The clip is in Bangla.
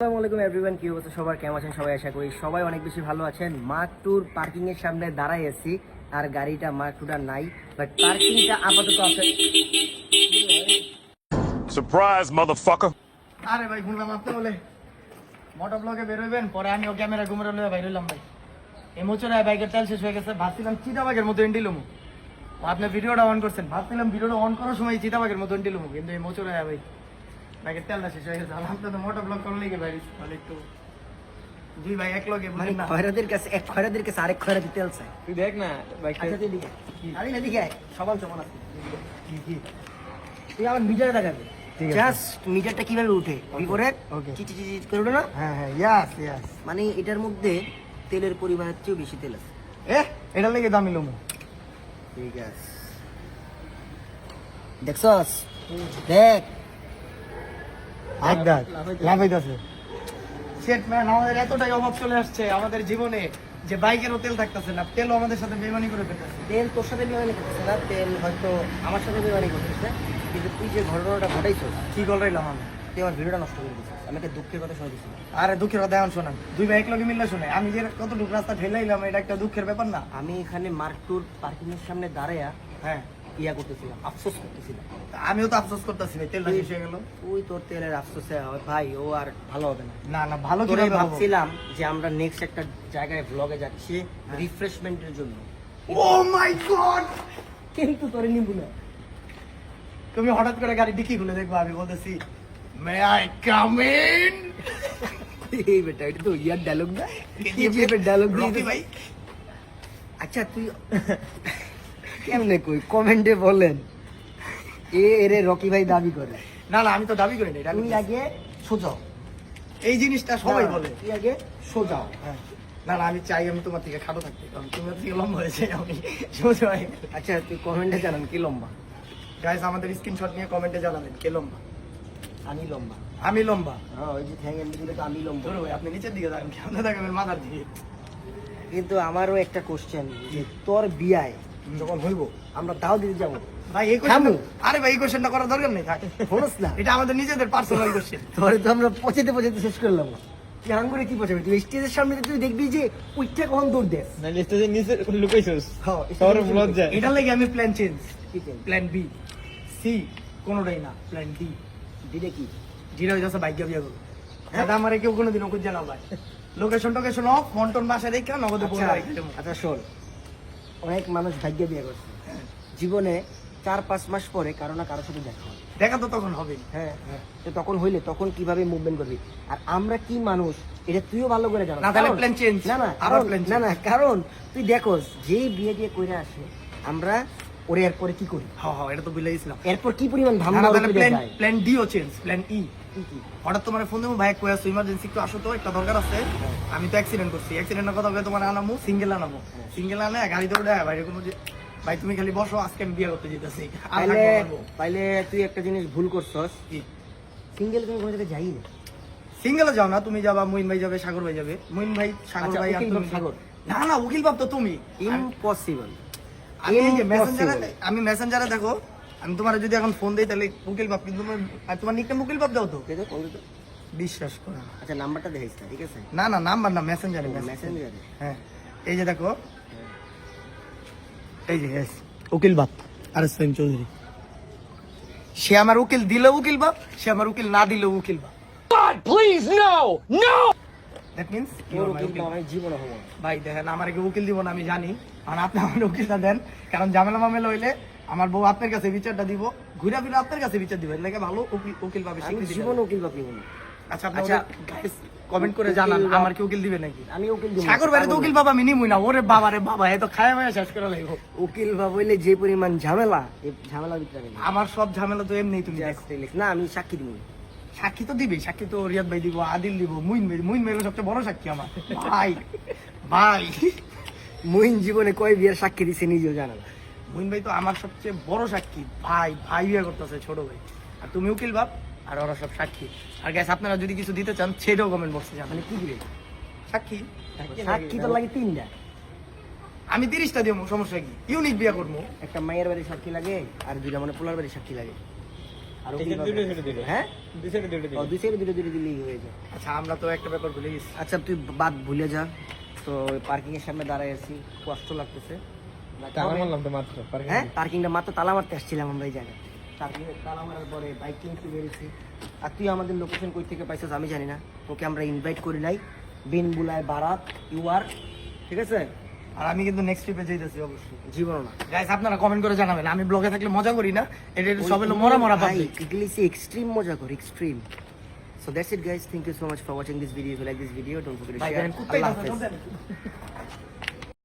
আসসালামু আলাইকুম এভরিওয়ান কি অবস্থা? সবার কেমন আছেন? সবাই আশা করি সবাই অনেক বেশি ভালো আছেন। মার্ক টুর পার্কিং এর সামনে দাঁড়াই আছি আর গাড়িটা মার্ক টুটা নাই বাট পার্কিংটা আপাতত আছে। Surprise, motherfucker. আরে ভাই শুনলাম আপনি বলে মোটর ব্লগে বেরোবেন পরে আমিও ক্যামেরা ঘুমরে লয়ে বাইর হইলাম ভাই। এই মোচরে বাইকের তেল শেষ হয়ে গেছে ভাবছিলাম চিতাবাগের মতো এন্ডি লমু। আপনি ভিডিওটা অন করছেন ভাবছিলাম ভিডিওটা অন করার সময় চিতাবাগের মতো এন্ডি লমু কিন্তু এই মোচরে ভাই। বাইকের তেলটা শেষ হয়ে গেছে? আপনি তো মোটর ব্লগ করলে কি ভাই? তাহলে একটু দুই ভাই এক লগে মানে খয়রাদের কাছে এক খয়রাদের কাছে আরেক খয়রাদি তেল চাই তুই দেখ না আচ্ছা তুই দিকে। আরে এদিকে আয়। সমান সমান আছে। তুই আমার মিটারে দেখাবি ঠিক জাস্ট মিটারটা কীভাবে উঠে? বিপরে চিচি চিচি করে ওঠে না? হ্যাঁ হ্যাঁ ইয়াস ইয়াস মানে এটার মধ্যে তেলের পরিমাণের চেয়েও বেশি তেল আছে। এ এটা লেগে দামি লমু। ঠিক আছে। দেখছস? দেখ। দেখ দেখ লাভ সেট ম্যান আমাদের এতটাই অভাব চলে আসছে আমাদের জীবনে যে বাইকেরও তেল থাকতেছে না তেলও আমাদের সাথে বেমানি করে ফেলতেছে। তেল তোর সাথে বিমানি করতেছে না তেল হয়তো আমার সাথে বিমানি করতেছে কিন্তু তুই যে ঘটনাটা ঘটাইছ কি কল রইলাম আমি? তুই আমার ভিডিওটা নষ্ট করে দিচ্ছিস আমি একটা দুঃখের কথা শুনে দিচ্ছি আরে দুঃখের কথা এখন শোনান দুই ভাই একলগে মিললে শুনে আমি যে কতটুকু রাস্তা ঠেলাইলাম এটা একটা দুঃখের ব্যাপার না? আমি এখানে মার্ক টুর পার্কিং এর সামনে দাঁড়ায়া হ্যাঁ। ইয়া করতেছিলাম আফসোস করতেছিলাম। আমিও তো আফসোস করতেছি ভাই তেলটা শেষ হয়ে গেল? তুই তোর তেলের আফসোসে হয় ভাই ও আর ভালো হবে না। না না ভালো ভাবছি ভাবছিলাম যে আমরা নেক্সট একটা জায়গায় ব্লগে যাচ্ছি রিফ্রেশমেন্টের জন্য। ও মাই গড কিন্তু তোরে নিব না। তুমি হঠাৎ করে গাড়ি ডিকি খুলে দেখব আমি বলতেছি মে আই কাম ইন এই বেটা এটা তো ইয়ার ডায়লগ না? কেজিএফ এর ডায়লগ রকি ভাই। আচ্ছা তুই কেমনে কই? কমেন্টে বলেন। এ এরে রকি ভাই দাবি করে। না না আমি তো দাবি করি না তুই আগে সোজাও। এই জিনিসটা সবাই বলে। তুই আগে সোজাও হ্যাঁ। না না আমি চাই আমি তোমার থেকে খাটো থাকতে কারণ তুমি থেকে লম্বা হয়েছে আমি সোজা আচ্ছা তুই কমেন্টে জানান কি লম্বা? গাইস আমাদের স্ক্রিনশট নিয়ে কমেন্টে জানাবেন কে লম্বা? আমি লম্বা। আমি লম্বা। হ্যাঁ ওই যে ঠ্যাং এমনি দিলে তো আমি লম্বা। ধরো আপনি নিচের দিকে যাবেন কেমন দেখাবেন মাথার দিকে? কিন্তু আমারও একটা কোশ্চেন যে তোর বিয়ায় যখন হইব আমরা তাও দিতে যাব। ভাই এই কোশ্চেন আরে ভাই এই কোশ্চেনটা করার দরকার নেই থাক। শোনস না। এটা আমাদের নিজেদের পার্সোনাল কোশ্চেন তোরে তো আমরা পচাতে পচাতে শেষ করলাম। তুই হাঙ্গুরে কি পচাবি? তুই স্টেজের সামনে তুই দেখবি যে উইঠটা কখন দৌড় দেস নাহলে স্টেজের নিচে লুকাইছস। হ্যাঁ, তোর স্টেজের ব্লগ যায় এটা লাগে আমি plan change plan B C কোনোটাই না প্ল্যান ডি কি? হয়ে যাচ্ছে বাইকে বিয়ে করব দাদা আমার কেউ কোনোদিন ওকে জানা ভাই। লোকেশন টোকেশন অফ মন্টন বাসায় দেখা নগদে আচ্ছা, আচ্ছা শোন। অনেক মানুষ ভাগ্যে বিয়ে করছে। জীবনে চার পাঁচ মাস পরে কারও না কারোর সাথে দেখা হবে। দেখা তো তখন হবে। হ্যাঁ হ্যাঁ। তো তখন হইলে তখন কীভাবে মুভমেন্ট করবি? আর আমরা কি মানুষ এটা তুইও ভালো করে জানো। না, তাহলে প্ল্যান চেঞ্জ না না কারণ- না না কারণ তুই দেখোস যেই বিয়ে দিয়ে কইরা আসে আমরা ওরে এরপরে কি করি? হ্যাঁ হ্যাঁ এটা তো গেছিলাম। এরপর কি পরিমাণ ভাবনা তাহলে প্ল্যান প্ল্যান ডিও চেঞ্জ প্ল্যান ই? হঠাৎ তোমার ফোন দেবো ভাই কয়ে আসছো ইমার্জেন্সি একটু আসো তো একটা দরকার আছে। আমি তো অ্যাক্সিডেন্ট করছি। অ্যাক্সিডেন্টের কথা বলে তোমার আনামু সিঙ্গেল আনামো। সিঙ্গেল আনে গাড়িতে উঠে বাইরে কোনো ভাই তুমি খালি বসো আজকে আমি বিয়ে করতে যেতেছি। তাইলে তুই একটা জিনিস ভুল করছস। কি? সিঙ্গেল তুমি কোনো জায়গায় যাই না সিঙ্গেলে যাও না তুমি যাবা মুইন ভাই যাবে সাগর ভাই যাবে। মুইন ভাই সাগর আচ্ছা, ভাই আর তুমি সাগর। না না উকিল বাপ তো তুমি। ইম্পসিবল আমি এই যে মেসেঞ্জারে দেখো আমি তোমার যদি এখন ফোন দেই তাহলে উকিল বাপ কিন্তু তোমার- আর তোমার নিকনেম উকিল বাপ দাও তো। বিশ্বাস করো আচ্ছা নাম্বারটা না ঠিক আছে? না না নাম্বার না মেসেঞ্জারে মেসেঞ্জারে হ্যাঁ এই যে দেখো। এই যে yes, উকিল বাপ আর চৌধুরী। সে আমার উকিল দিলেও উকিল বাপ সে আমার উকিল না দিলেও উকিল বাপ। Please no no that means তোর উকিল তো আমি জীবনে হব। ভাই দেখেন আমার কেউ উকিল দিব না আমি জানি। আর আপনি আমার উকিলটা দেন কারণ ঝামেলা মামেলা হইলে আমার বউ আপনার কাছে বিচারটা দিব ঘুরে ফিরে আপনার কাছে বিচার লাগে ভালো উকিল পাবে জীবনে। উকিল আচ্ছা আচ্ছা, কমেন্ট করে জানান আমার কি উকিল দিবে নাকি? আমি উকিল দিব সাগর বাইরে তো উকিল বাবা আমি নিমুই না ওরে বাবা রে বাবা এ তো খায় মায়া শেষ করে লাগবো। উকিল হইলে যে পরিমাণ ঝামেলা এই ভিতরে আমার সব ঝামেলা তো এমনি তুমি না আমি সাক্ষী দিব। সাক্ষী তো দিবে সাক্ষী তো রিয়াদ ভাই দিব আদিল দিব মুইন ভাই মুইন ভাই সবচেয়ে বড় সাক্ষী আমার। ভাই ভাই। মহিন জীবনে কয় বিয়ের সাক্ষী দিছে নিজেও জানা না। মুইন ভাই তো আমার সবচেয়ে বড় সাক্ষী। ভাই ভাই বিয়ে করতেছে ছোট ভাই। আর তুমি উকিল বাপ আর ওরা সব সাক্ষী। আর গ্যাস আপনারা যদি কিছু দিতে চান সেটাও কমেন্ট বক্সে জানান। মানে কি দিবে? সাক্ষী সাক্ষী তো লাগে তিনটা। আমি তিরিশটা দিব সমস্যা কি? ইউনিক বিয়ে করব। একটা মায়ের বাড়ির সাক্ষী লাগে আর দুইটা মানে পোলার বাড়ির সাক্ষী লাগে। আরও এই যে কীভাবে? দুটো দুটো দিলে। হ্যাঁ? দুই সাইডে দুটো ও দুই সাইডে দুটো দুটো দিলেই হয়ে যায়। আচ্ছা আমরা তো একটা ব্যাপার ভুলে গেছি। আচ্ছা তুই বাদ ভুলে যা। তো পার্কিং এর সামনে দাঁড়ায় আছি কষ্ট লাগতেছে। তালা মারলাম তো মাত্র, হ্যাঁ এ। পার্কিংটা মাত্র তালা মারতে আসছিলাম আমরা এই জায়গায়। পার্কিং তালা মারার পরে বাইক কিনতে বেরিয়েছি আর তুই আমাদের লোকেশন কই থেকে পাইছিস আমি জানি না। তোকে আমরা ইনভাইট করি নাই। বিন বুলায় বারাত ইউ আর ঠিক আছে? আর আমি কিন্তু নেক্সট ট্রিপে যাইতেছি অবশ্যই জীবন না গাইস আপনারা কমেন্ট করে জানাবেন আমি ব্লগে থাকলে মজা করি না এটা এটা সবাই মরা মরা পাবলিক ইংলিশে এক্সট্রিম মজা করি extreme So that's it guys. Thank you so much for watching this video. If you like this video, don't forget to ভাই share. দেখেন Allah Hafiz. don't then.